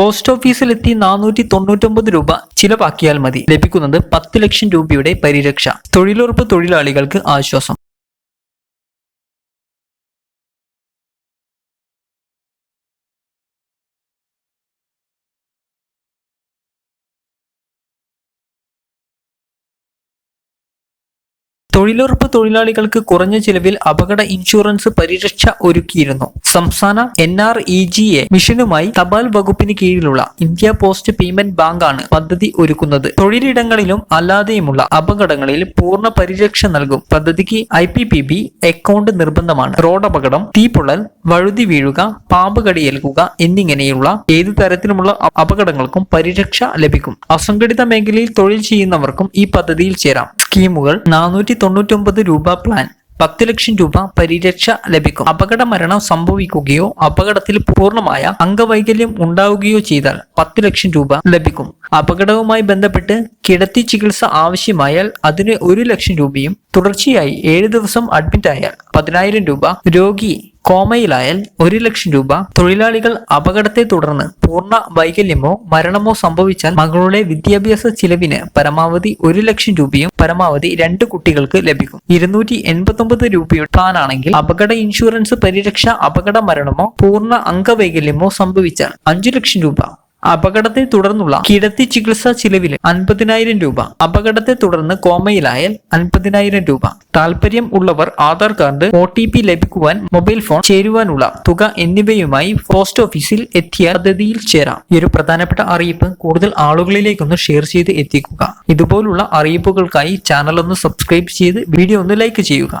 Post ഓഫീസിലെത്തി നാനൂറ്റി തൊണ്ണൂറ്റൊമ്പത് രൂപ ചിലവാക്കിയാൽ മതി. ലഭിക്കുന്നത് പത്ത് ലക്ഷം രൂപയുടെ പരിരക്ഷ. തൊഴിലുറപ്പ് തൊഴിലാളികൾക്ക് ആശ്വാസം. തൊഴിലുറപ്പ് തൊഴിലാളികൾക്ക് കുറഞ്ഞ ചിലവിൽ അപകട ഇൻഷുറൻസ് പരിരക്ഷ ഒരുക്കിയിരുന്നു. സംസ്ഥാന N R E G A മിഷനുമായി തപാൽ വകുപ്പിന് കീഴിലുള്ള ഇന്ത്യ പോസ്റ്റ് പേയ്മെന്റ് ബാങ്കാണ് പദ്ധതി ഒരുക്കുന്നത്. തൊഴിലിടങ്ങളിലും അല്ലാതെയുമുള്ള അപകടങ്ങളിൽ പൂർണ പരിരക്ഷ നൽകും പദ്ധതിക്ക് I P P B account നിർബന്ധമാണ്. റോഡപകടം തീപ്പൊള്ളൽ വഴുതി വീഴുക പാമ്പ് കടിയേൽക്കുക എന്നിങ്ങനെയുള്ള ഏതു തരത്തിലുമുള്ള അപകടങ്ങൾക്കും പരിരക്ഷ ലഭിക്കും. അസംഘടിത മേഖലയിൽ തൊഴിൽ ചെയ്യുന്നവർക്കും ഈ പദ്ധതിയിൽ ചേരാം. സ്കീമുകൾ നാനൂറ്റി തൊണ്ണൂറ്റൊമ്പത് രൂപ പ്ലാൻ. പത്ത് ലക്ഷം രൂപ പരിരക്ഷ ലഭിക്കും. അപകട മരണം സംഭവിക്കുകയോ അപകടത്തിൽ പൂർണമായ അംഗവൈകല്യം ഉണ്ടാവുകയോ ചെയ്താൽ പത്ത് ലക്ഷം രൂപ ലഭിക്കും. അപകടവുമായി ബന്ധപ്പെട്ട് കിടത്തി ചികിത്സ ആവശ്യമായാൽ അതിന് ഒരു ലക്ഷം രൂപയും തുടർച്ചയായി ഏഴ് ദിവസം അഡ്മിറ്റ് ആയാൽ പതിനായിരം രൂപ രോഗി കോമയിലായാൽ ഒരു ലക്ഷം രൂപ തൊഴിലാളികൾ അപകടത്തെ തുടർന്ന് പൂർണ വൈകല്യമോ മരണമോ സംഭവിച്ചാൽ മകളുടെ വിദ്യാഭ്യാസ ചിലവിന് പരമാവധി ഒരു ലക്ഷം രൂപയും പരമാവധി രണ്ട് കുട്ടികൾക്ക് ലഭിക്കും. ഇരുന്നൂറ്റി എൺപത്തൊമ്പത് രൂപയുടെ പ്ലാനാണെങ്കിൽ അപകട ഇൻഷുറൻസ് പരിരക്ഷ അപകട മരണമോ പൂർണ അംഗവൈകല്യമോ സംഭവിച്ചാൽ അഞ്ചു ലക്ഷം രൂപ. അപകടത്തെ തുടർന്നുള്ള കിടത്തി ചികിത്സാ ചിലവിൽ അൻപതിനായിരം രൂപ അപകടത്തെ തുടർന്ന് കോമയിലായാൽ അൻപതിനായിരം രൂപ. താല്പര്യം ഉള്ളവർ Aadhaar card O T P ലഭിക്കുവാൻ മൊബൈൽ ഫോൺ ചേരുവാനുള്ള തുക എന്നിവയുമായി പോസ്റ്റ് ഓഫീസിൽ എത്തിയ പദ്ധതിയിൽ ചേരാം. ഈ ഒരു പ്രധാനപ്പെട്ട അറിയിപ്പ് കൂടുതൽ ആളുകളിലേക്കൊന്ന് ഷെയർ ചെയ്ത് എത്തിക്കുക. ഇതുപോലുള്ള അറിയിപ്പുകൾക്കായി ചാനൽ ഒന്ന് സബ്സ്ക്രൈബ് ചെയ്ത് വീഡിയോ ഒന്ന് ലൈക്ക് ചെയ്യുക.